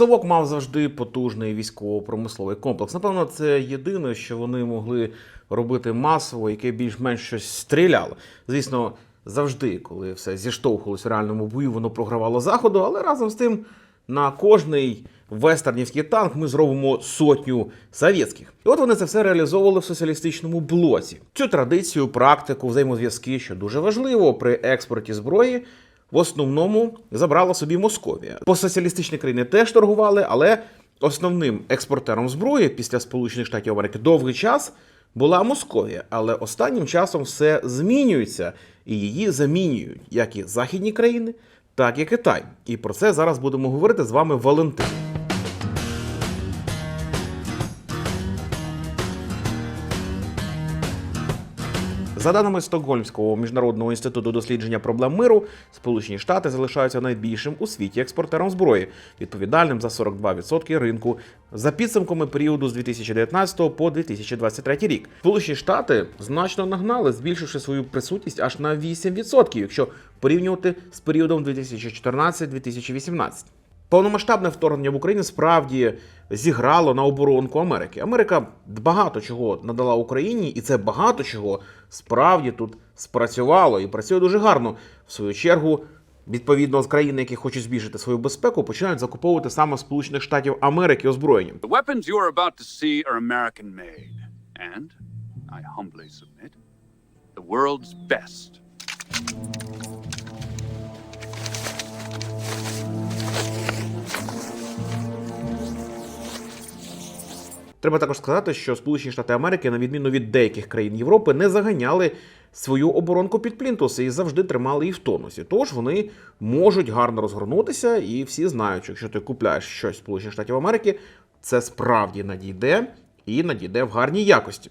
Совок мав завжди потужний військово-промисловий комплекс. Напевно, це єдине, що вони могли робити масово, яке більш-менш щось стріляло. Звісно, завжди, коли все зіштовхувалось в реальному бою, воно програвало заходу, але разом з тим на кожний вестернівський танк ми зробимо сотню совєтських. І от вони це все реалізовували в соціалістичному блоці. Цю традицію, практику, взаємозв'язки, що дуже важливо при експорті зброї. В основному забрала собі Московія. Постсоціалістичні країни теж торгували, але основним експортером зброї після Сполучених Штатів Америки довгий час була Московія. Але останнім часом все змінюється і її замінюють як і західні країни, так і Китай. І про це зараз будемо говорити з вами Валентин. За даними Стокгольмського міжнародного інституту дослідження проблем миру, Сполучені Штати залишаються найбільшим у світі експортером зброї, відповідальним за 42% ринку за підсумками періоду з 2019 по 2023 рік. Сполучені Штати значно нагнали, збільшивши свою присутність аж на 8%, якщо порівнювати з періодом 2014-2018. Повномасштабне вторгнення в Україну справді зіграло на оборонку Америки. Америка багато чого надала Україні, і це багато чого справді тут спрацювало і працює дуже гарно. В свою чергу, відповідно з країни, які хочуть збільшити свою безпеку, починають закуповувати саме Сполучених Штатів Америки озброєння. The weapons you Треба також сказати, що Сполучені Штати Америки, на відміну від деяких країн Європи, не заганяли свою оборонку під плінтус і завжди тримали її в тонусі. Тож вони можуть гарно розгорнутися, і всі знають, що якщо ти купляєш щось Сполучених Штатів Америки, це справді надійде і надійде в гарній якості.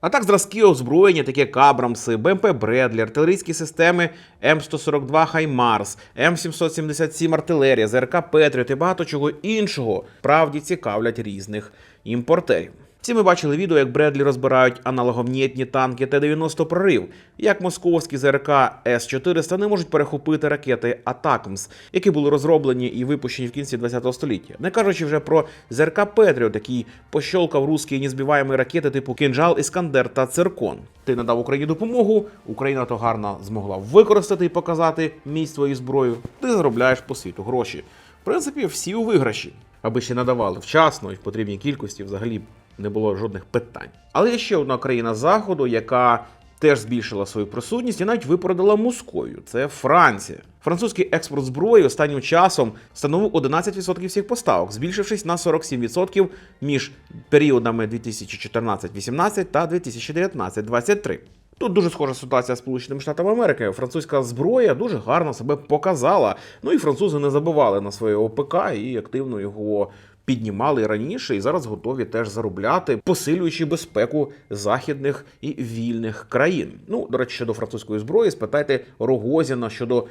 А так зразки озброєння, такі як Абрамси, БМП Бредлі, артилерійські системи М142 Хаймарс, М777 артилерія, ЗРК Петріот і багато чого іншого справді цікавлять різних імпортерів. Всі ми бачили відео, як Бредлі розбирають аналоговнітні танки Т-90 прорив, як московські ЗРК С-400 не можуть перехопити ракети Атакмс, які були розроблені і випущені в кінці ХХ століття. Не кажучи вже про ЗРК Петріот, який пощолкав русські незбиваємі ракети типу Кінжал, Іскандер та Циркон. Ти надав Україні допомогу, Україна то гарно змогла використати і показати міць твою зброю. Ти заробляєш по світу гроші. В принципі, всі у виграші, аби ще надавали вчасно і в потрібній кількості взагалі не було жодних питань. Але є ще одна країна заходу, яка теж збільшила свою присутність і навіть випередила Московію. Це Франція. Французький експорт зброї останнім часом становив 11% всіх поставок, збільшившись на 47% між періодами 2014-18 та 2019-23. Тут дуже схожа ситуація з Сполученими Штатами Америки. Французька зброя дуже гарно себе показала. Ну і французи не забивали на своє ОПК і активно його піднімали раніше і зараз готові теж заробляти, посилюючи безпеку західних і вільних країн. Ну, до речі, щодо французької зброї, спитайте Рогозіна щодо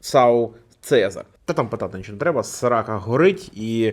САУ Цезар. Та там питати нічого не треба, срака горить і.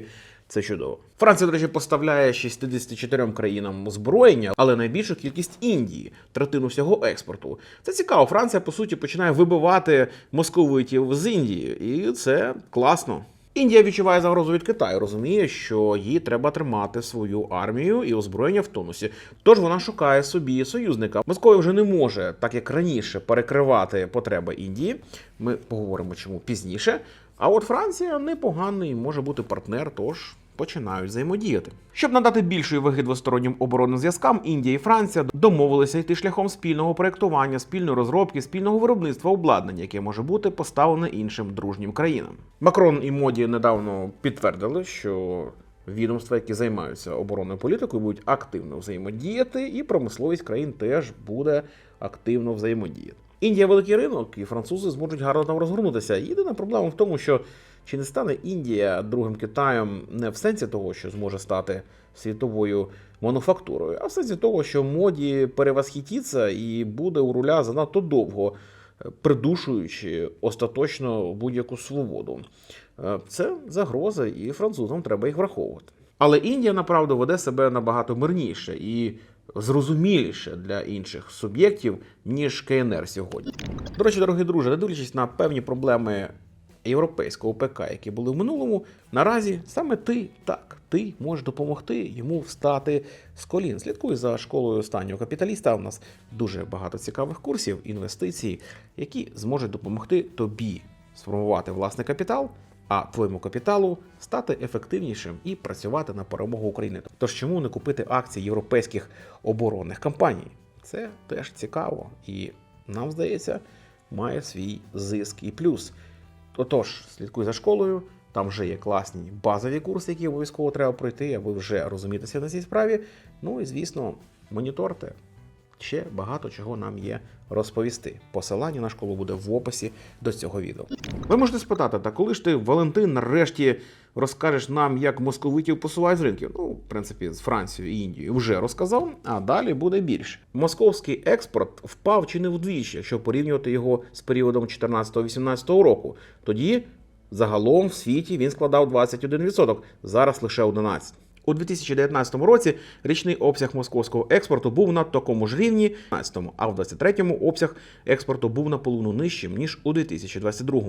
Це чудово. Франція, до речі, поставляє 64 країнам озброєння, але найбільшу кількість Індії, третину всього експорту. Це цікаво. Франція, по суті, починає вибивати московитів з Індії, і це класно. Індія відчуває загрозу від Китаю, розуміє, що їй треба тримати свою армію і озброєння в тонусі. Тож вона шукає собі союзника. Московія вже не може, так як раніше, перекривати потреби Індії. Ми поговоримо чому пізніше. А от Франція непоганий може бути партнер, тож починають взаємодіяти. Щоб надати більшої ваги двостороннім оборонним зв'язкам, Індія і Франція домовилися йти шляхом спільного проєктування, спільної розробки, спільного виробництва обладнання, яке може бути поставлене іншим дружнім країнам. Макрон і Моді недавно підтвердили, що відомства, які займаються оборонною політикою, будуть активно взаємодіяти, і промисловість країн теж буде активно взаємодіяти. Індія великий ринок, і французи зможуть гарно там розгорнутися. Єдина проблема в тому, що чи не стане Індія другим Китаєм не в сенсі того, що зможе стати світовою мануфактурою, а в сенсі того, що моді перевосхитіться і буде у руля занадто довго, е, придушуючи остаточно будь-яку свободу. Е, Це загроза, і французам треба їх враховувати. Але Індія, направду, веде себе набагато мирніше і зрозуміліше для інших суб'єктів, ніж КНР сьогодні. До речі, дорогі друже, не дивлячись на певні проблеми європейського ПК, які були в минулому, наразі саме ти так, ти можеш допомогти йому встати з колін. Слідкуй за школою останнього капіталіста. У нас дуже багато цікавих курсів, інвестицій, які зможуть допомогти тобі сформувати власний капітал, а твоєму капіталу стати ефективнішим і працювати на перемогу України. Тож чому не купити акції європейських оборонних компаній? Це теж цікаво і нам здається, має свій зиск і плюс. Отож, слідкуй за школою. Там вже є класні базові курси, які обов'язково треба пройти, аби вже розумітися на цій справі. Ну і звісно, моніторте. Ще багато чого нам є розповісти. Посилання на школу буде в описі до цього відео. Ви можете спитати, та коли ж ти, Валентин, нарешті розкажеш нам, як московитів посувають з ринків? Ну, в принципі, з Францією і Індією вже розказав, а далі буде більше. Московський експорт впав чи не вдвічі, якщо порівнювати його з періодом 14-18 року. Тоді загалом в світі він складав 21%, зараз лише 11%. У 2019 році річний обсяг московського експорту був на такому ж рівні, а в 2023 обсяг експорту був наполовину нижчим ніж у 2022. У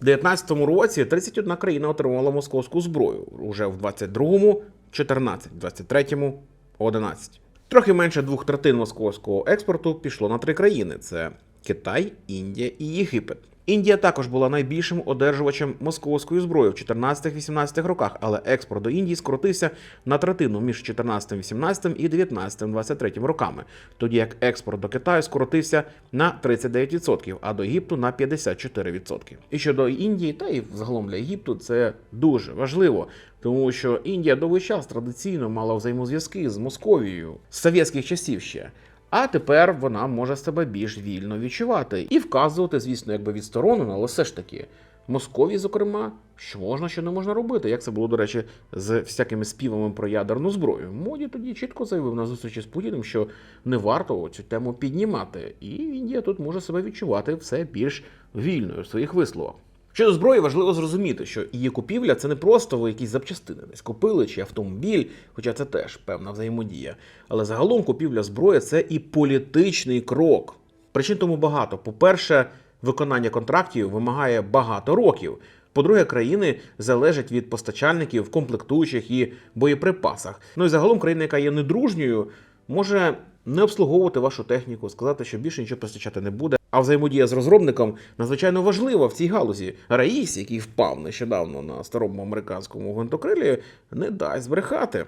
2019 році 31 країна отримала московську зброю. Уже в 2022 – 14, в 2023 – 11. Трохи менше двох третин московського експорту пішло на три країни: це Китай, Індія і Єгипет. Індія також була найбільшим одержувачем московської зброї в 14-18 роках, але експорт до Індії скоротився на третину між 14-18 і 19-23 роками, тоді як експорт до Китаю скоротився на 39%, а до Єгипту на 54%. І щодо Індії, та і загалом для Єгипту це дуже важливо, тому що Індія довгий час традиційно мала взаємозв'язки з Московією з совєтських часів ще. А тепер вона може себе більш вільно відчувати і вказувати, звісно, якби відсторонено, але все ж таки. Московії, зокрема, що можна, що не можна робити. Як це було, до речі, з всякими співами про ядерну зброю. Моді тоді чітко заявив на зустрічі з Путіним, що не варто цю тему піднімати, і Індія тут може себе відчувати все більш вільною в своїх висловах. Щодо зброї, важливо зрозуміти, що її купівля це не просто ви якісь запчастини десь купили чи автомобіль, хоча це теж певна взаємодія. Але загалом купівля зброї це і політичний крок. Причин тому багато. По-перше, виконання контрактів вимагає багато років. По-друге, країни залежать від постачальників комплектуючих і боєприпасах. Ну і загалом країна, яка є недружньою, може не обслуговувати вашу техніку, сказати, що більше нічого постачати не буде. А взаємодія з розробником надзвичайно важлива в цій галузі. Раїс, який впав нещодавно на старому американському гвинтокрилі, не дасть збрехати.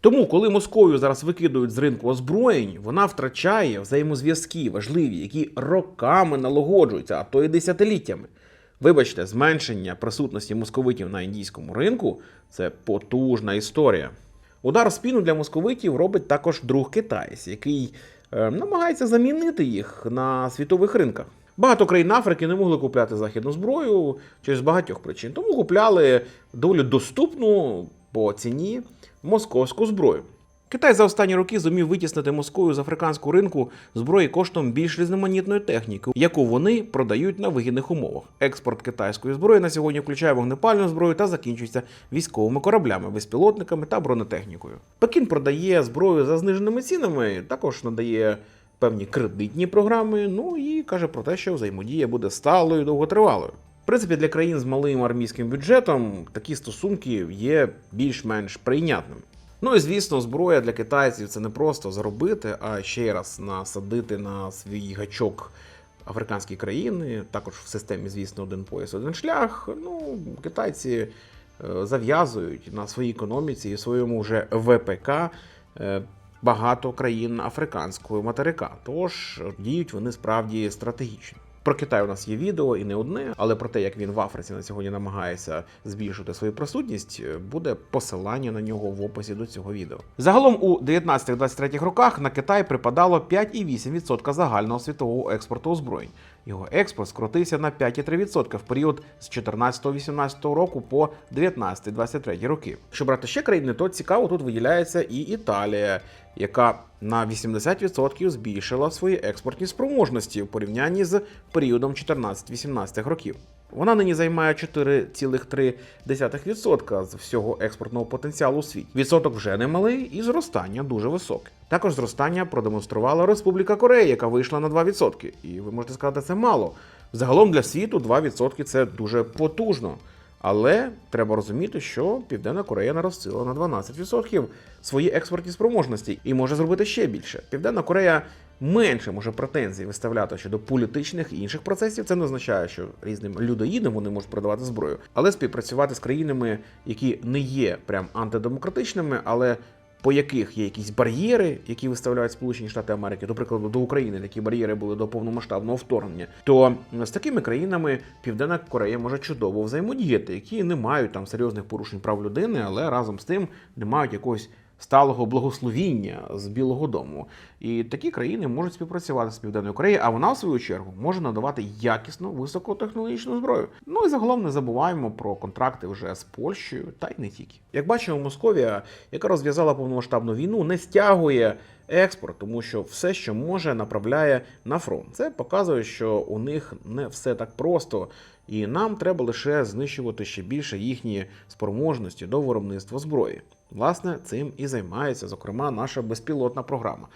Тому, коли Московію зараз викидують з ринку озброєнь, вона втрачає взаємозв'язки важливі, які роками налагоджуються, а то і десятиліттями. Вибачте, зменшення присутності московитів на індійському ринку це потужна історія. Удар в спину для московитів робить також друг китайць, який намагається замінити їх на світових ринках. Багато країн Африки не могли купляти західну зброю через багатьох причин, тому купляли доволі доступну по ціні московську зброю. Китай за останні роки зумів витіснити Московію з африканського ринку зброї коштом більш різноманітної техніки, яку вони продають на вигідних умовах. Експорт китайської зброї на сьогодні включає вогнепальну зброю та закінчується військовими кораблями, безпілотниками та бронетехнікою. Пекін продає зброю за зниженими цінами, також надає певні кредитні програми. Ну і каже про те, що взаємодія буде сталою і довготривалою. В принципі, для країн з малим армійським бюджетом такі стосунки є більш-менш прийнятними. Ну і звісно, зброя для китайців це не просто заробити, а ще раз насадити на свій гачок африканські країни, також в системі, звісно, один пояс, один шлях. Ну, китайці е, зав'язують на своїй економіці і своєму вже ВПК е, багато країн африканського материка. Тож діють вони справді стратегічно. Про Китай у нас є відео і не одне, але про те, як він в Африці на сьогодні намагається збільшити свою присутність, буде посилання на нього в описі до цього відео. Загалом у 19-23 роках на Китай припадало 5,8% загального світового експорту озброєнь. Його експорт скоротився на 5,3% в період з 14-18 року по 19-23 роки. Якщо брати ще країни, то цікаво тут виділяється і Італія, яка на 80% збільшила свої експортні спроможності в порівнянні з періодом 14-18 років. Вона нині займає 4,3% з всього експортного потенціалу у світі. Відсоток вже немалий і зростання дуже високе. Також зростання продемонструвала Республіка Корея, яка вийшла на 2%. І ви можете сказати, це мало. Загалом для світу 2% це дуже потужно. Але треба розуміти, що Південна Корея наростила на 12% свої експортні спроможності і може зробити ще більше. Південна Корея менше може претензій виставляти щодо політичних і інших процесів. Це не означає, що різним людоїдам вони можуть продавати зброю, але співпрацювати з країнами, які не є прям антидемократичними, але по яких є якісь бар'єри, які виставляють Сполучені Штати Америки, до прикладу, до України такі бар'єри були до повномасштабного вторгнення, то з такими країнами Південна Корея може чудово взаємодіяти, які не мають там серйозних порушень прав людини, але разом з тим не мають якогось сталого благословіння з Білого Дому. І такі країни можуть співпрацювати з Південною Кореєю, а вона, в свою чергу, може надавати якісну високотехнологічну зброю. Ну і загалом не забуваємо про контракти вже з Польщею та й не тільки. Як бачимо, Московія, яка розв'язала повномасштабну війну, не стягує експорт, тому що все, що може, направляє на фронт. Це показує, що у них не все так просто. І нам треба лише знищувати ще більше їхні спроможності до виробництва зброї. Власне, цим і займається, зокрема, наша безпілотна програма.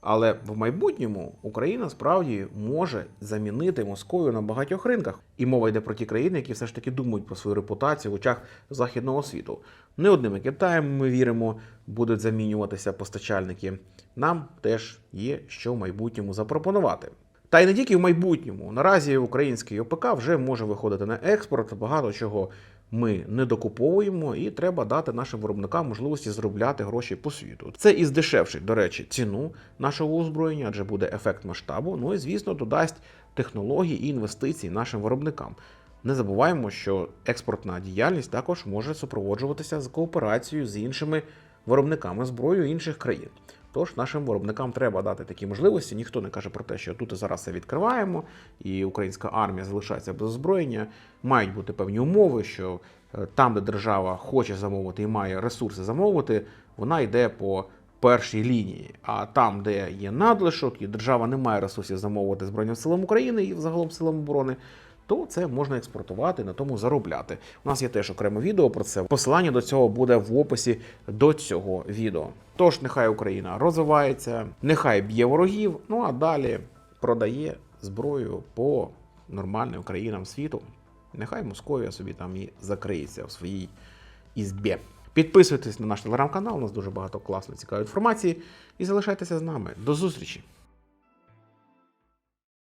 Але в майбутньому Україна справді може замінити Московію на багатьох ринках. І мова йде про ті країни, які все ж таки думають про свою репутацію в очах західного світу. Не одним Китаєм, ми віримо, будуть замінюватися постачальники. Нам теж є що в майбутньому запропонувати. Та й не тільки в майбутньому. Наразі український ОПК вже може виходити на експорт. Багато чого ми не докуповуємо, і треба дати нашим виробникам можливості заробляти гроші по світу. Це і здешевшить, до речі, ціну нашого озброєння, адже буде ефект масштабу. Ну і звісно, додасть технології і інвестицій нашим виробникам. Не забуваємо, що експортна діяльність також може супроводжуватися з кооперацією з іншими виробниками зброї інших країн. Тож нашим виробникам треба дати такі можливості. Ніхто не каже про те, що тут і зараз все відкриваємо, і українська армія залишається без озброєння. Мають бути певні умови, що е, там, де держава хоче замовити і має ресурси замовити, вона йде по першій лінії. А там, де є надлишок, і держава не має ресурсів замовити Збройним силам України і взагалом силам оборони. То це можна експортувати, на тому заробляти. У нас є теж окреме відео про це. Посилання до цього буде в описі до цього відео. Тож нехай Україна розвивається, нехай б'є ворогів, ну а далі продає зброю по нормальним країнам світу. Нехай Московія собі там і закриється в своїй ізбі. Підписуйтесь на наш телеграм-канал, у нас дуже багато класної цікавої інформації. І залишайтеся з нами. До зустрічі!